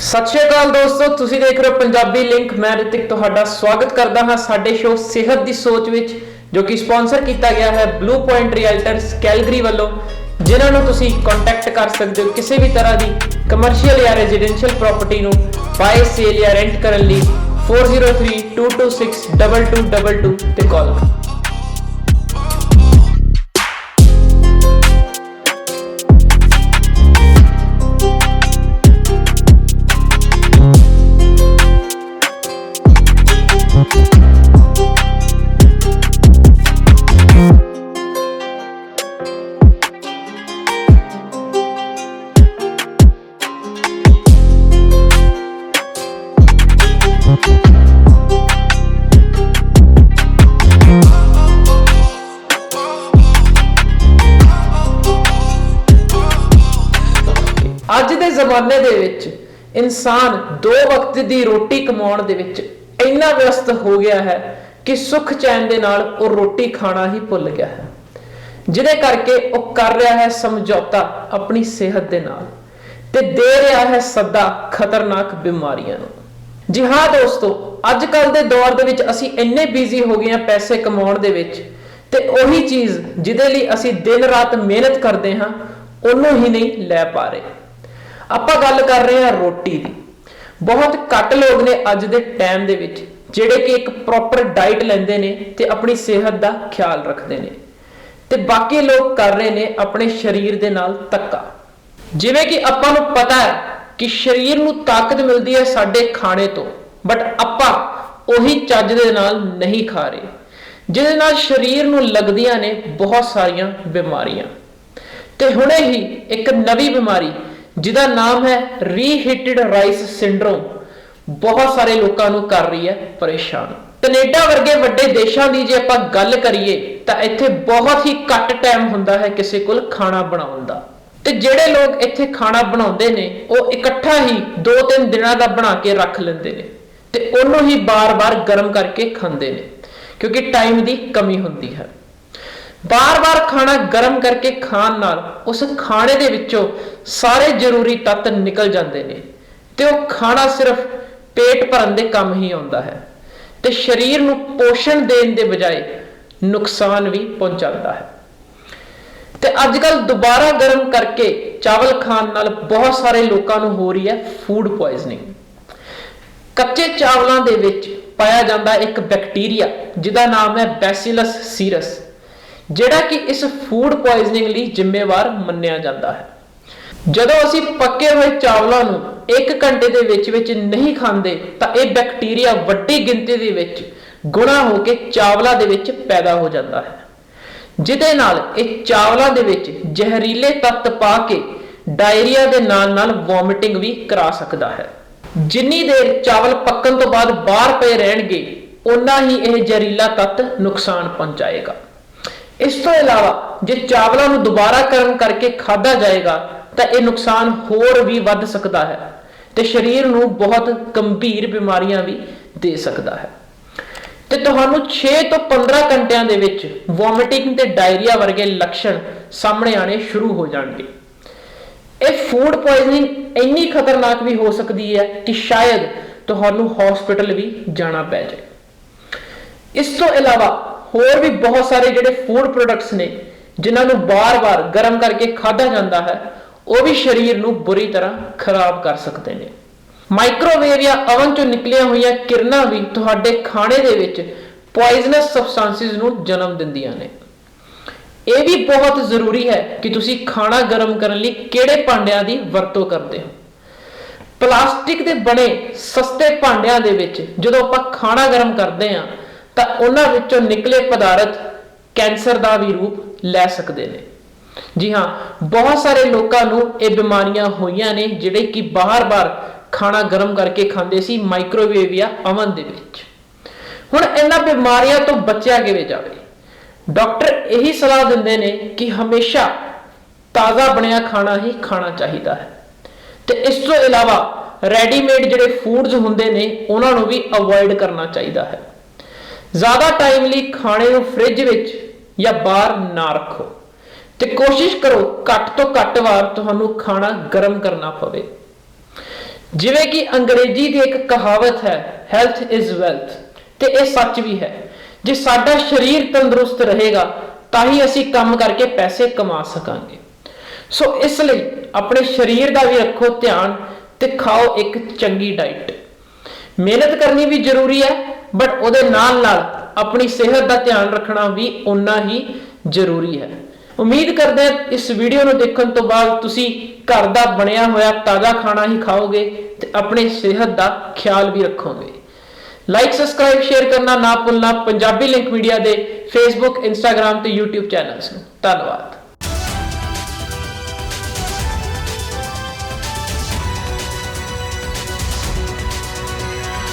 ਸਤਿ ਸ਼੍ਰੀ ਅਕਾਲ ਦੋਸਤੋ, ਤੁਸੀਂ ਦੇਖ ਰਹੇ ਹੋ ਪੰਜਾਬੀ ਲਿੰਕ। ਮੈਂ ਰਿਤਿਕ ਤੁਹਾਡਾ ਸਵਾਗਤ ਕਰਦਾ ਹਾਂ ਸਾਡੇ ਸ਼ੋਅ ਸਿਹਤ ਦੀ ਸੋਚ ਵਿੱਚ, ਜੋ ਕਿ ਸਪਾਂਸਰ ਕੀਤਾ ਗਿਆ ਹੈ ਬਲੂ ਪੁਆਇੰਟ ਰੀਅਲਟਰਸ ਕੈਲਗਰੀ ਵੱਲੋਂ, ਜਿਨ੍ਹਾਂ ਨੂੰ ਤੁਸੀਂ ਕੰਟੈਕਟ ਕਰ ਸਕਦੇ ਹੋ ਕਿਸੇ ਵੀ ਤਰ੍ਹਾਂ ਦੀ ਕਮਰਸ਼ੀਅਲ ਜਾਂ ਰੈਜ਼ੀਡੈਂਸ਼ੀਅਲ ਪ੍ਰਾਪਰਟੀ ਨੂੰ ਬਾਏ ਸੇਲ ਜਾਂ ਰੈਂਟ ਕਰਨ ਲਈ 4032262222 ਤੇ ਕਾਲ ਕਰੋ ਅੱਜ ਦੇ ਜ਼ਮਾਨੇ ਦੇ ਵਿੱਚ ਇਨਸਾਨ ਦੋ ਵਕਤ ਦੀ ਰੋਟੀ ਕਮਾਉਣ ਦੇ ਵਿੱਚ ਇੰਨਾ ਵਿਅਸਤ ਹੋ ਗਿਆ ਹੈ ਕਿ ਸੁੱਖ ਚੈਨ ਦੇ ਨਾਲ ਉਹ ਰੋਟੀ ਖਾਣਾ ਹੀ ਭੁੱਲ ਗਿਆ ਹੈ। ਜਿਹਦੇ ਕਰਕੇ ਉਹ ਕਰ ਰਿਹਾ ਹੈ ਸਮਝੌਤਾ ਆਪਣੀ ਸਿਹਤ ਦੇ ਨਾਲ ਤੇ ਦੇ ਰਿਹਾ ਹੈ ਸੱਦਾ ਖਤਰਨਾਕ ਬਿਮਾਰੀਆਂ ਨੂੰ। ਜੀ ਹਾਂ ਦੋਸਤੋ ਅੱਜ ਕੱਲ ਦੇ ਦੌਰ ਦੇ ਵਿੱਚ ਅਸੀਂ ਇੰਨੇ ਬਿਜ਼ੀ ਹੋ ਗਏ ਹਾਂ ਪੈਸੇ ਕਮਾਉਣ ਦੇ ਵਿੱਚ ਤੇ ਉਹੀ ਚੀਜ਼ ਜਿਹਦੇ ਲਈ ਅਸੀਂ ਦਿਨ ਰਾਤ ਮਿਹਨਤ ਕਰਦੇ ਹਾਂ, ਉਹਨੂੰ ਹੀ ਨਹੀਂ ਲੈ ਪਾ ਰਹੇ। ਆਪਾਂ ਗੱਲ ਕਰ ਰਹੇ ਹਾਂ ਰੋਟੀ ਦੀ। ਬਹੁਤ ਘੱਟ ਲੋਕ ਨੇ ਅੱਜ ਦੇ ਟਾਈਮ ਦੇ ਵਿੱਚ ਜਿਹੜੇ ਕਿ ਇੱਕ ਪ੍ਰੋਪਰ ਡਾਈਟ ਲੈਂਦੇ ਨੇ ਤੇ ਆਪਣੀ ਸਿਹਤ ਦਾ ਖਿਆਲ ਰੱਖਦੇ ਨੇ। ਤੇ ਬਾਕੀ ਲੋਕ ਕਰ ਰਹੇ ਨੇ ਆਪਣੇ ਸਰੀਰ ਦੇ ਨਾਲ ਧੱਕਾ ਜਿਵੇਂ ਕਿ ਆਪਾਂ ਨੂੰ ਪਤਾ ਹੈ ਕਿ ਸਰੀਰ ਨੂੰ ਤਾਕਤ ਮਿਲਦੀ ਹੈ ਸਾਡੇ ਖਾਣੇ ਤੋਂ ਬਟ ਆਪਾਂ ਉਹੀ ਚੱਜ ਦੇ ਨਾਲ ਨਹੀਂ ਖਾ ਰਹੇ, ਜਿਹਦੇ ਨਾਲ ਸਰੀਰ ਨੂੰ ਲੱਗਦੀਆਂ ਨੇ ਬਹੁਤ ਸਾਰੀਆਂ ਬਿਮਾਰੀਆਂ। ਤੇ ਹੁਣੇ ਹੀ ਇੱਕ ਨਵੀਂ ਬਿਮਾਰੀ ਜਿਹਦਾ ਨਾਮ ਹੈ ਰੀਹੀਟਡ ਰਾਈਸ ਸਿੰਡਰੋਮ ਬਹੁਤ ਸਾਰੇ ਲੋਕਾਂ ਨੂੰ ਕਰ ਰਹੀ ਹੈ ਪਰੇਸ਼ਾਨ। ਕੈਨੇਡਾ ਵਰਗੇ ਵੱਡੇ ਦੇਸ਼ਾਂ ਦੀ ਜੇ ਆਪਾਂ ਗੱਲ ਕਰੀਏ, ਤਾਂ ਇੱਥੇ ਬਹੁਤ ਹੀ ਘੱਟ ਟਾਈਮ ਹੁੰਦਾ ਹੈ ਕਿਸੇ ਕੋਲ ਖਾਣਾ ਬਣਾਉਣ ਦਾ। ਤੇ ਜਿਹੜੇ ਲੋਕ ਇੱਥੇ ਖਾਣਾ ਬਣਾਉਂਦੇ ਨੇ, ਉਹ ਇਕੱਠਾ ਹੀ 2-3 ਦਿਨਾਂ ਦਾ ਬਣਾ ਕੇ ਰੱਖ ਲੈਂਦੇ ਨੇ। ਤੇ ਉਹਨੂੰ ਹੀ ਬਾਰ-ਬਾਰ ਗਰਮ ਕਰਕੇ ਖਾਂਦੇ ਨੇ, ਕਿਉਂਕਿ ਟਾਈਮ ਦੀ ਕਮੀ ਹੁੰਦੀ ਹੈ। ਬਾਰ-ਬਾਰ ਖਾਣਾ ਗਰਮ ਕਰਕੇ ਖਾਣ ਨਾਲ ਉਸ ਖਾਣੇ ਦੇ ਵਿੱਚੋਂ ਸਾਰੇ ਜ਼ਰੂਰੀ ਤੱਤ ਨਿਕਲ ਜਾਂਦੇ ਨੇ ਤੇ ਉਹ ਖਾਣਾ ਸਿਰਫ ਪੇਟ ਭਰਨ ਦੇ ਕੰਮ ਹੀ ਆਉਂਦਾ ਹੈ ਤੇ ਸਰੀਰ ਨੂੰ ਪੋਸ਼ਣ ਦੇਣ ਦੇ ਬਜਾਏ ਨੁਕਸਾਨ ਵੀ ਪਹੁੰਚਾਉਂਦਾ ਹੈ। ਤੇ ਅੱਜ ਕੱਲ ਦੁਬਾਰਾ ਗਰਮ ਕਰਕੇ ਚਾਵਲ ਖਾਣ ਨਾਲ ਬਹੁਤ ਸਾਰੇ ਲੋਕਾਂ ਨੂੰ ਹੋ ਰਹੀ ਹੈ ਫੂਡ ਪੋਇਜ਼ਨਿੰਗ ਕੱਚੇ ਚਾਵਲਾਂ ਦੇ ਵਿੱਚ ਪਾਇਆ ਜਾਂਦਾ ਇੱਕ ਬੈਕਟੀਰੀਆ, ਜਿਹਦਾ ਨਾਮ ਹੈ ਬੈਸਿਲਸ ਸੀਰਸ ਜਿਹੜਾ ਕਿ ਇਸ ਫੂਡ ਪੋਇਜ਼ਨਿੰਗ ਲਈ ਜ਼ਿੰਮੇਵਾਰ ਮੰਨਿਆ ਜਾਂਦਾ ਹੈ। ਜਦੋਂ ਅਸੀਂ ਪੱਕੇ ਹੋਏ ਚਾਵਲਾਂ ਨੂੰ 1 ਘੰਟੇ ਦੇ ਵਿੱਚ ਵਿੱਚ ਨਹੀਂ ਖਾਂਦੇ, ਤਾਂ ਇਹ ਬੈਕਟੀਰੀਆ ਵੱਡੀ ਗਿਣਤੀ ਦੇ ਵਿੱਚ ਗੁਣਾ ਹੋ ਕੇ ਚਾਵਲਾਂ ਦੇ ਵਿੱਚ ਪੈਦਾ ਹੋ ਜਾਂਦਾ ਹੈ। ਜਿਹਦੇ ਨਾਲ ਇਹ ਚਾਵਲਾਂ ਦੇ ਵਿੱਚ ਜ਼ਹਿਰੀਲੇ ਤੱਤ ਪਾ ਕੇ ਡਾਇਰੀਆ ਦੇ ਨਾਲ ਨਾਲ ਵੋਮਿਟਿੰਗ ਵੀ ਕਰਾ ਸਕਦਾ ਹੈ। ਜਿੰਨੀ ਦੇਰ ਚਾਵਲ ਪੱਕਣ ਤੋਂ ਬਾਅਦ ਬਾਹਰ ਪਏ ਰਹਿਣਗੇ ਉਨਾ ਹੀ ਇਹ ਜ਼ਹਿਰੀਲਾ ਤੱਤ ਨੁਕਸਾਨ ਪਹੁੰਚਾਏਗਾ। ਇਸ ਤੋਂ ਇਲਾਵਾ ਜੇ ਚਾਵਲਾਂ ਨੂੰ ਦੁਬਾਰਾ ਗਰਮ ਕਰਕੇ ਖਾਧਾ ਜਾਏਗਾ, ਤਾਂ ਇਹ ਨੁਕਸਾਨ ਹੋਰ ਵੀ ਵੱਧ ਸਕਦਾ ਹੈ ਤੇ ਸਰੀਰ ਨੂੰ ਬਹੁਤ ਗੰਭੀਰ ਬਿਮਾਰੀਆਂ ਵੀ ਦੇ ਸਕਦਾ ਹੈ। ਤੇ ਤੁਹਾਨੂੰ 6 ਤੋਂ 15 ਘੰਟਿਆਂ ਦੇ ਵਿੱਚ ਵੋਮਿਟਿੰਗ ਤੇ ਡਾਇਰੀਆ ਵਰਗੇ ਲੱਛਣ ਸਾਹਮਣੇ ਆਣੇ ਸ਼ੁਰੂ ਹੋ ਜਾਣਗੇ। ਇਹ ਫੂਡ ਪੋਇਜ਼ਨਿੰਗ ਇੰਨੀ ਖਤਰਨਾਕ ਵੀ ਹੋ ਸਕਦੀ ਹੈ ਕਿ ਸ਼ਾਇਦ ਤੁਹਾਨੂੰ ਹਸਪੀਟਲ ਵੀ ਜਾਣਾ ਪੈ ਜਾਏ। ਇਸ ਤੋਂ ਇਲਾਵਾ ਹੋਰ ਵੀ ਬਹੁਤ ਸਾਰੇ ਜਿਹੜੇ ਫੂਡ ਪ੍ਰੋਡਕਟਸ ਨੇ, ਜਿਨ੍ਹਾਂ ਨੂੰ ਬਾਰ-ਬਾਰ ਗਰਮ ਕਰਕੇ ਖਾਧਾ ਜਾਂਦਾ ਹੈ, ਉਹ ਵੀ ਸਰੀਰ ਨੂੰ ਬੁਰੀ ਤਰ੍ਹਾਂ ਖਰਾਬ ਕਰ ਸਕਦੇ ਨੇ। ਮਾਈਕ੍ਰੋਵੇਵ ਜਾਂ ਓਵਨ ਚੋਂ ਨਿਕਲੀਆਂ ਹੋਈਆਂ ਕਿਰਨਾਂ ਵੀ ਤੁਹਾਡੇ ਖਾਣੇ ਦੇ ਵਿੱਚ ਪੋਇਜ਼ਨਸ ਸਬਸਟੈਂਸਿਸ ਨੂੰ ਜਨਮ ਦਿੰਦੀਆਂ ਨੇ। ਇਹ ਵੀ ਬਹੁਤ ਜ਼ਰੂਰੀ ਹੈ ਕਿ ਤੁਸੀਂ ਖਾਣਾ ਗਰਮ ਕਰਨ ਲਈ ਕਿਹੜੇ ਭਾਂਡਿਆਂ ਦੀ ਵਰਤੋਂ ਕਰਦੇ ਹੋ। ਪਲਾਸਟਿਕ ਦੇ ਬਣੇ ਸਸਤੇ ਭਾਂਡਿਆਂ ਦੇ ਵਿੱਚ ਜਦੋਂ ਆਪਾਂ ਖਾਣਾ ਗਰਮ ਕਰਦੇ ਹਾਂ ਤਾਂ ਉਹਨਾਂ ਵਿੱਚੋਂ ਨਿਕਲੇ ਪਦਾਰਥ ਕੈਂਸਰ ਦਾ ਵੀ ਰੂਪ ਲੈ ਸਕਦੇ ਨੇ। ਜੀ ਹਾਂ, ਬਹੁਤ ਸਾਰੇ ਲੋਕਾਂ ਨੂੰ ਇਹ ਬਿਮਾਰੀਆਂ ਹੋਈਆਂ ਨੇ, ਜਿਹੜੇ ਕਿ ਬਾਰ-ਬਾਰ ਖਾਣਾ ਗਰਮ ਕਰਕੇ ਖਾਂਦੇ ਸੀ ਮਾਈਕ੍ਰੋਵੇਵ ਜਾਂ ਅਵਨ ਦੇ ਵਿੱਚ। ਹੁਣ ਇਹਨਾਂ ਬਿਮਾਰੀਆਂ ਤੋਂ ਬਚਿਆ ਕਿਵੇਂ ਜਾਵੇ? ਡਾਕਟਰ ਇਹੀ ਸਲਾਹ ਦਿੰਦੇ ਨੇ ਕਿ ਹਮੇਸ਼ਾ ਤਾਜ਼ਾ ਬਣਿਆ ਖਾਣਾ ਹੀ ਖਾਣਾ ਚਾਹੀਦਾ ਹੈ। ਤੇ ਇਸ ਤੋਂ ਇਲਾਵਾ ਰੈਡੀਮੇਡ ਜਿਹੜੇ ਫੂਡਸ ਹੁੰਦੇ ਨੇ, ਉਹਨਾਂ ਨੂੰ ਵੀ ਅਵੋਇਡ ਕਰਨਾ ਚਾਹੀਦਾ ਹੈ। ਜ਼ਿਆਦਾ ਟਾਈਮ ਲਈ ਖਾਣੇ ਨੂੰ ਫ੍ਰਿਜ ਵਿੱਚ ਜਾਂ ਬਾਹਰ ਨਾ ਰੱਖੋ। ਤੇ ਕੋਸ਼ਿਸ਼ ਕਰੋ ਘੱਟ ਤੋਂ ਘੱਟ ਵਾਰ ਤੁਹਾਨੂੰ ਖਾਣਾ ਗਰਮ ਕਰਨਾ ਪਵੇ। ਜਿਵੇਂ ਕਿ ਅੰਗਰੇਜ਼ੀ ਦੀ ਇੱਕ ਕਹਾਵਤ ਹੈ ਹੈਲਥ ਇਜ਼ ਵੈਲਥ ਤੇ ਇਹ ਸੱਚ ਵੀ ਹੈ, ਜੇ ਸਾਡਾ ਸਰੀਰ ਤੰਦਰੁਸਤ ਰਹੇਗਾ, ਤਾਂ ਹੀ ਅਸੀਂ ਕੰਮ ਕਰਕੇ ਪੈਸੇ ਕਮਾ ਸਕਾਂਗੇ। ਸੋ ਇਸ ਲਈ ਆਪਣੇ ਸਰੀਰ ਦਾ ਵੀ ਰੱਖੋ ਧਿਆਨ ਤੇ ਖਾਓ ਇੱਕ ਚੰਗੀ ਡਾਈਟ ਮਿਹਨਤ ਕਰਨੀ ਵੀ ਜ਼ਰੂਰੀ ਹੈ ਬਟ ਉਹਦੇ ਨਾਲ ਨਾਲ ਆਪਣੀ ਸਿਹਤ ਦਾ ਧਿਆਨ ਰੱਖਣਾ ਵੀ ਉਨਾ ਹੀ ਜ਼ਰੂਰੀ ਹੈ। ਉਮੀਦ ਕਰਦੇ ਹਾਂ ਇਸ ਵੀਡੀਓ ਨੂੰ ਦੇਖਣ ਤੋਂ ਬਾਅਦ ਤੁਸੀਂ ਘਰ ਦਾ ਬਣਿਆ ਹੋਇਆ ਤਾਜ਼ਾ ਖਾਣਾ ਹੀ ਖਾਓਗੇ ਤੇ ਆਪਣੀ ਸਿਹਤ ਦਾ ਖਿਆਲ ਵੀ ਰੱਖੋਗੇ। ਲਾਈਕ ਸਬਸਕ੍ਰਾਈਬ ਸ਼ੇਅਰ ਕਰਨਾ ਨਾ ਭੁੱਲਣਾ ਪੰਜਾਬੀ ਲਿੰਕ ਮੀਡੀਆ ਦੇ ਫੇਸਬੁੱਕ ਇੰਸਟਾਗ੍ਰam ਤੇ YouTube ਚੈਨਲਸ ਨੂੰ। ਧੰਨਵਾਦ।